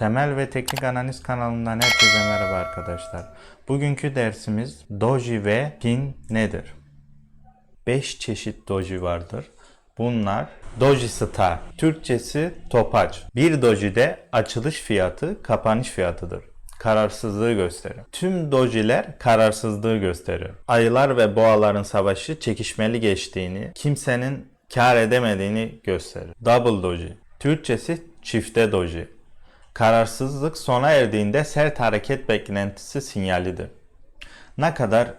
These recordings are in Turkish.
Temel ve Teknik Analiz kanalından herkese merhaba arkadaşlar. Bugünkü dersimiz doji ve pin nedir? 5 çeşit doji vardır. Bunlar doji star, Türkçesi topaç. Bir dojide açılış fiyatı kapanış fiyatıdır. Kararsızlığı gösterir. Tüm dojiler kararsızlığı gösterir. Ayılar ve boğaların savaşı çekişmeli geçtiğini, kimsenin kar edemediğini gösterir. Double doji, Türkçesi çifte doji. Kararsızlık sona erdiğinde sert hareket beklentisi sinyalidir. Ne kadar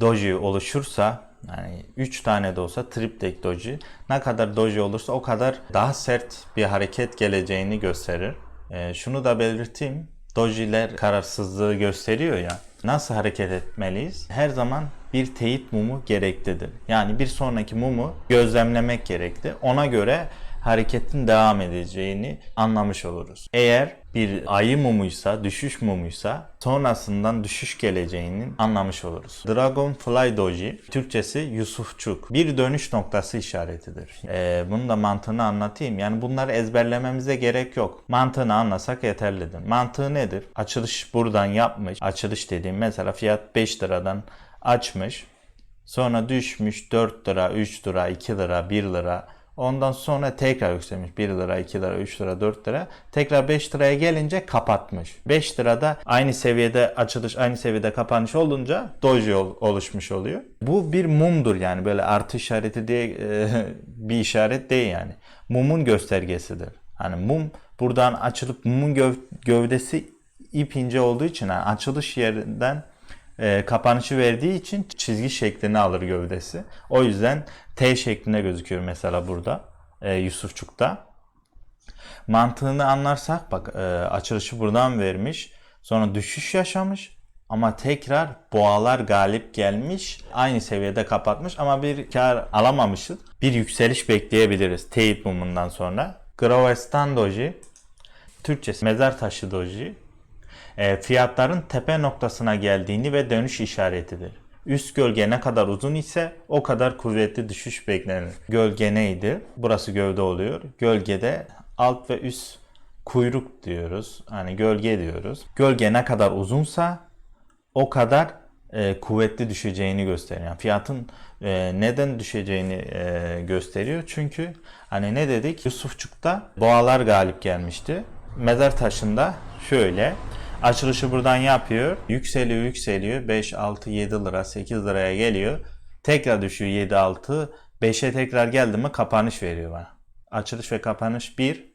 doji oluşursa yani 3 tane de olsa triptek doji ne kadar doji olursa o kadar daha sert bir hareket geleceğini gösterir. Ee, şunu da belirteyim. Dojiler kararsızlığı gösteriyor ya. Nasıl hareket etmeliyiz? Her zaman bir teyit mumu gereklidir. Yani bir sonraki mumu gözlemlemek gerekli. Ona göre hareketin devam edeceğini anlamış oluruz. Eğer bir ayı mumuysa, düşüş mumuysa sonrasından düşüş geleceğini anlamış oluruz. Dragonfly Doji, Türkçesi Yusufçuk, bir dönüş noktası işaretidir. Ee, bunun da mantığını anlatayım. Yani bunları ezberlememize gerek yok. Mantığını anlasak yeterlidir. Mantığı nedir? Açılış buradan yapmış. Açılış dediğim mesela fiyat 5 liradan açmış. Sonra düşmüş 4 lira, 3 lira, 2 lira, 1 lira. Ondan sonra tekrar yükselmiş 1 lira, 2 lira, 3 lira, 4 lira. Tekrar 5 liraya gelince kapatmış. 5 lirada aynı seviyede açılış, aynı seviyede kapanış olunca doji ol- oluşmuş oluyor. Bu bir mumdur yani böyle artı işareti diye e, bir işaret değil yani. Mumun göstergesidir. Hani mum buradan açılıp mumun göv- gövdesi ip ince olduğu için yani açılış yerinden e, kapanışı verdiği için çizgi şeklini alır gövdesi. O yüzden T şeklinde gözüküyor mesela burada e, Yusufçuk'ta. Mantığını anlarsak bak e, açılışı buradan vermiş. Sonra düşüş yaşamış ama tekrar boğalar galip gelmiş. Aynı seviyede kapatmış ama bir kar alamamışız. Bir yükseliş bekleyebiliriz teyit mumundan sonra. Gravestan Doji Türkçesi mezar taşı doji fiyatların tepe noktasına geldiğini ve dönüş işaretidir. Üst gölge ne kadar uzun ise o kadar kuvvetli düşüş beklenir. Gölge neydi? Burası gövde oluyor. Gölgede alt ve üst kuyruk diyoruz. Hani gölge diyoruz. Gölge ne kadar uzunsa o kadar e, kuvvetli düşeceğini gösteriyor. Yani fiyatın e, neden düşeceğini e, gösteriyor. Çünkü hani ne dedik? Yusufçuk'ta boğalar galip gelmişti. Mezar taşında şöyle açılışı buradan yapıyor. Yükseliyor yükseliyor. 5, 6, 7 lira 8 liraya geliyor. Tekrar düşüyor 7, 6. 5'e tekrar geldi mi kapanış veriyor bana. Açılış ve kapanış 1.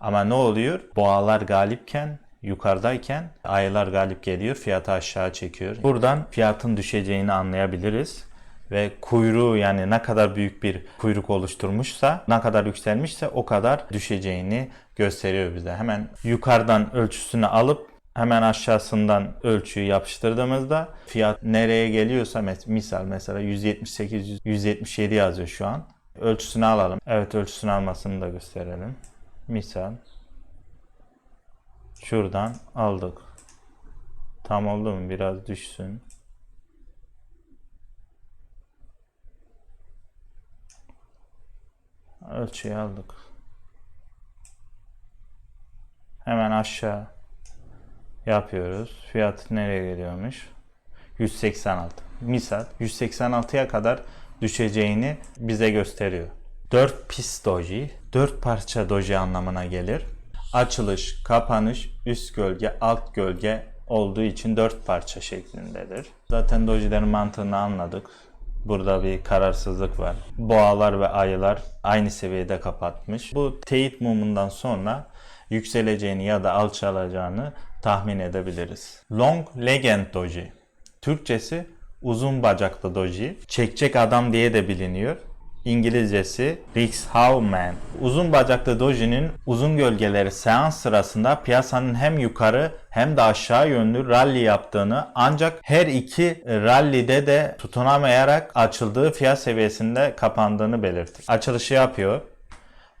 Ama ne oluyor? Boğalar galipken yukarıdayken ayılar galip geliyor fiyatı aşağı çekiyor. Buradan fiyatın düşeceğini anlayabiliriz. Ve kuyruğu yani ne kadar büyük bir kuyruk oluşturmuşsa, ne kadar yükselmişse o kadar düşeceğini gösteriyor bize. Hemen yukarıdan ölçüsünü alıp hemen aşağısından ölçüyü yapıştırdığımızda fiyat nereye geliyorsa misal mesela 178 177 yazıyor şu an. Ölçüsünü alalım. Evet ölçüsünü almasını da gösterelim. Misal şuradan aldık. Tam oldu mu? Biraz düşsün. Ölçüyü aldık. Hemen aşağı yapıyoruz. Fiyat nereye geliyormuş? 186. Misal 186'ya kadar düşeceğini bize gösteriyor. 4 pis doji, 4 parça doji anlamına gelir. Açılış, kapanış, üst gölge, alt gölge olduğu için 4 parça şeklindedir. Zaten dojilerin mantığını anladık. Burada bir kararsızlık var. Boğalar ve ayılar aynı seviyede kapatmış. Bu teyit mumundan sonra yükseleceğini ya da alçalacağını tahmin edebiliriz. Long Legend Doji. Türkçesi uzun bacaklı doji. Çekçek adam diye de biliniyor. İngilizcesi Rick Howman. Uzun bacaklı dojinin uzun gölgeleri seans sırasında piyasanın hem yukarı hem de aşağı yönlü rally yaptığını ancak her iki rallide de tutunamayarak açıldığı fiyat seviyesinde kapandığını belirtir. Açılışı yapıyor.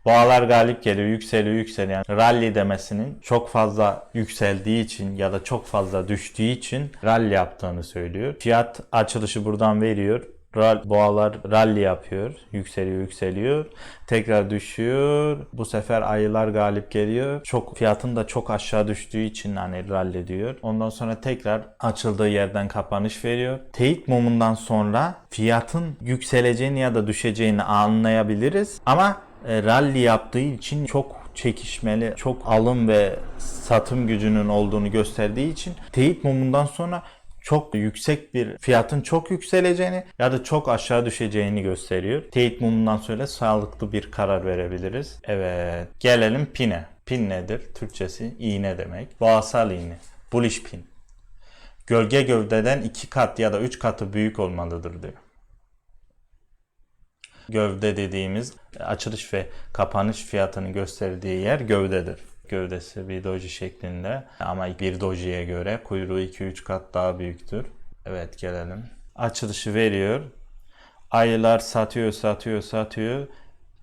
Boğalar galip geliyor, yükseliyor, yükseliyor. Yani rally demesinin çok fazla yükseldiği için ya da çok fazla düştüğü için rally yaptığını söylüyor. Fiyat açılışı buradan veriyor. Boğalar rally yapıyor. Yükseliyor yükseliyor. Tekrar düşüyor. Bu sefer ayılar galip geliyor. Çok fiyatın da çok aşağı düştüğü için hani rally diyor. Ondan sonra tekrar açıldığı yerden kapanış veriyor. Teyit mumundan sonra fiyatın yükseleceğini ya da düşeceğini anlayabiliriz. Ama rally yaptığı için çok çekişmeli, çok alım ve satım gücünün olduğunu gösterdiği için teyit mumundan sonra çok yüksek bir fiyatın çok yükseleceğini ya da çok aşağı düşeceğini gösteriyor. Teyit mumundan sonra sağlıklı bir karar verebiliriz. Evet, gelelim pine. Pin nedir? Türkçesi iğne demek. Boğasal iğne. Bullish pin. Gölge gövdeden iki kat ya da üç katı büyük olmalıdır diyor. Gövde dediğimiz açılış ve kapanış fiyatını gösterdiği yer gövdedir. Gövdesi bir doji şeklinde ama bir dojiye göre kuyruğu 2-3 kat daha büyüktür. Evet gelelim. Açılışı veriyor. Ayılar satıyor, satıyor, satıyor.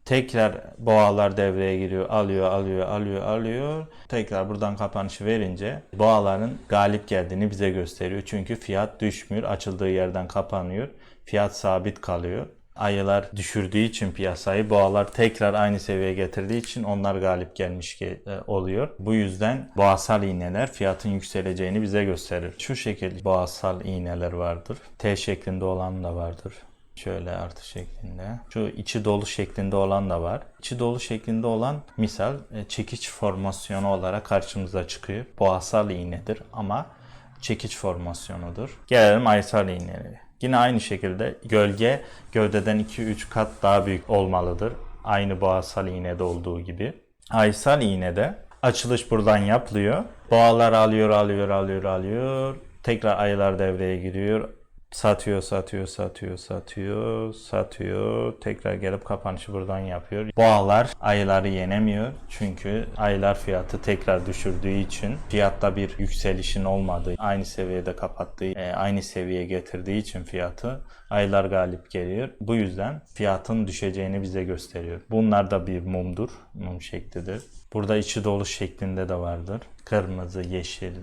Tekrar boğalar devreye giriyor. Alıyor, alıyor, alıyor, alıyor. Tekrar buradan kapanışı verince boğaların galip geldiğini bize gösteriyor. Çünkü fiyat düşmüyor. Açıldığı yerden kapanıyor. Fiyat sabit kalıyor. Ayılar düşürdüğü için piyasayı boğalar tekrar aynı seviyeye getirdiği için onlar galip gelmiş ge- e, oluyor. Bu yüzden boğasal iğneler fiyatın yükseleceğini bize gösterir. Şu şekilde boğasal iğneler vardır. T şeklinde olan da vardır. Şöyle artı şeklinde. Şu içi dolu şeklinde olan da var. İçi dolu şeklinde olan misal e, çekiç formasyonu olarak karşımıza çıkıyor. Boğasal iğnedir ama çekiç formasyonudur. Gelelim aysal iğnelere. Yine aynı şekilde gölge gövdeden 2-3 kat daha büyük olmalıdır. Aynı boğasal iğnede olduğu gibi. Aysal iğnede açılış buradan yapılıyor. Boğalar alıyor, alıyor, alıyor, alıyor. Tekrar ayılar devreye giriyor. Satıyor, satıyor, satıyor, satıyor, satıyor. Tekrar gelip kapanışı buradan yapıyor. Boğalar ayıları yenemiyor. Çünkü ayılar fiyatı tekrar düşürdüğü için fiyatta bir yükselişin olmadığı, aynı seviyede kapattığı, e, aynı seviyeye getirdiği için fiyatı ayılar galip geliyor. Bu yüzden fiyatın düşeceğini bize gösteriyor. Bunlar da bir mumdur. Mum şeklidir. Burada içi dolu şeklinde de vardır. Kırmızı, yeşil,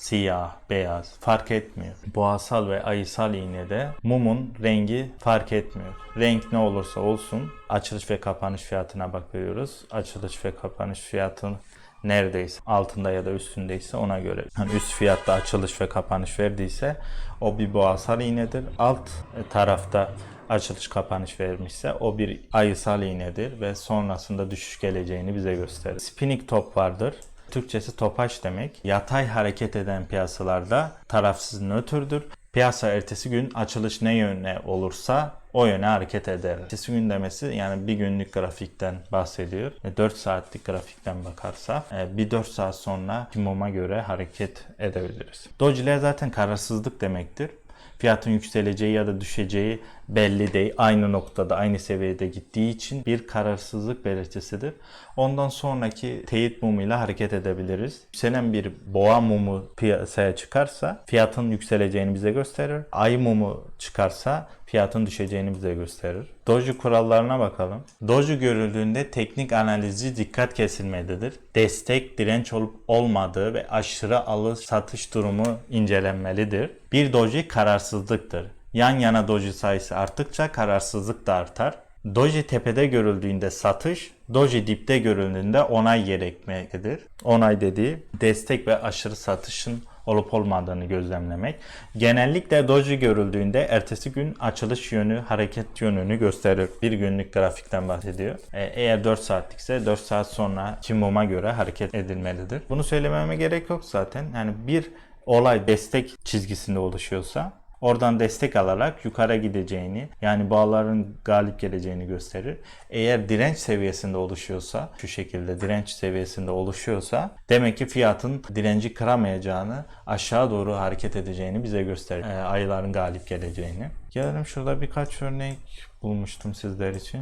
siyah, beyaz fark etmiyor. Boğasal ve ayısal iğnede mumun rengi fark etmiyor. Renk ne olursa olsun açılış ve kapanış fiyatına bakıyoruz. Açılış ve kapanış fiyatın neredeyse altında ya da üstündeyse ona göre. Hani üst fiyatta açılış ve kapanış verdiyse o bir boğasal iğnedir. Alt tarafta açılış kapanış vermişse o bir ayısal iğnedir ve sonrasında düşüş geleceğini bize gösterir. Spinning top vardır. Türkçesi topaç demek. Yatay hareket eden piyasalarda tarafsız nötrdür. Piyasa ertesi gün açılış ne yöne olursa o yöne hareket eder. Ertesi gün demesi yani bir günlük grafikten bahsediyor. 4 saatlik grafikten bakarsa e, bir 4 saat sonra muma göre hareket edebiliriz. Dojiler zaten kararsızlık demektir. Fiyatın yükseleceği ya da düşeceği belli değil. Aynı noktada, aynı seviyede gittiği için bir kararsızlık belirtisidir. Ondan sonraki teyit mumuyla hareket edebiliriz. Yükselen bir boğa mumu piyasaya çıkarsa fiyatın yükseleceğini bize gösterir. Ay mumu çıkarsa fiyatın düşeceğini bize gösterir. Doji kurallarına bakalım. Doji görüldüğünde teknik analizi dikkat kesilmelidir. Destek, direnç olup olmadığı ve aşırı alış satış durumu incelenmelidir. Bir doji kararsızlıktır. Yan yana doji sayısı arttıkça kararsızlık da artar. Doji tepede görüldüğünde satış, doji dipte görüldüğünde onay gerekmektedir. Onay dediği destek ve aşırı satışın olup olmadığını gözlemlemek. Genellikle doji görüldüğünde ertesi gün açılış yönü, hareket yönünü gösterir. Bir günlük grafikten bahsediyor. E, Eğer 4 saatlikse 4 saat sonra muma göre hareket edilmelidir. Bunu söylememe gerek yok zaten. Yani bir olay destek çizgisinde oluşuyorsa Oradan destek alarak yukarı gideceğini yani bağların galip geleceğini gösterir. Eğer direnç seviyesinde oluşuyorsa şu şekilde direnç seviyesinde oluşuyorsa demek ki fiyatın direnci kıramayacağını aşağı doğru hareket edeceğini bize gösterir. Ee, ayıların galip geleceğini. Gelelim şurada birkaç örnek bulmuştum sizler için.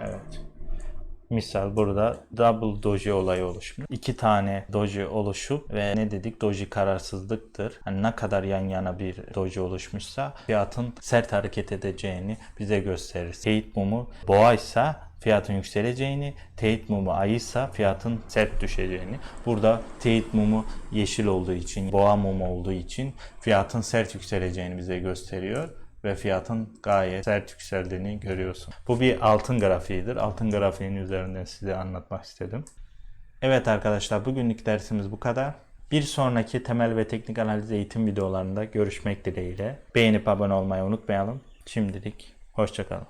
Evet. Misal burada double doji olayı oluşmuş. İki tane doji oluşup ve ne dedik doji kararsızlıktır. Hani ne kadar yan yana bir doji oluşmuşsa fiyatın sert hareket edeceğini bize gösterir. Teyit mumu boğaysa fiyatın yükseleceğini, teyit mumu ayıysa fiyatın sert düşeceğini. Burada teyit mumu yeşil olduğu için, boğa mumu olduğu için fiyatın sert yükseleceğini bize gösteriyor. Ve fiyatın gayet sert yükseldiğini görüyorsun. Bu bir altın grafiğidir. Altın grafiğinin üzerinden size anlatmak istedim. Evet arkadaşlar bugünlük dersimiz bu kadar. Bir sonraki temel ve teknik analiz eğitim videolarında görüşmek dileğiyle. Beğenip abone olmayı unutmayalım. Şimdilik hoşçakalın.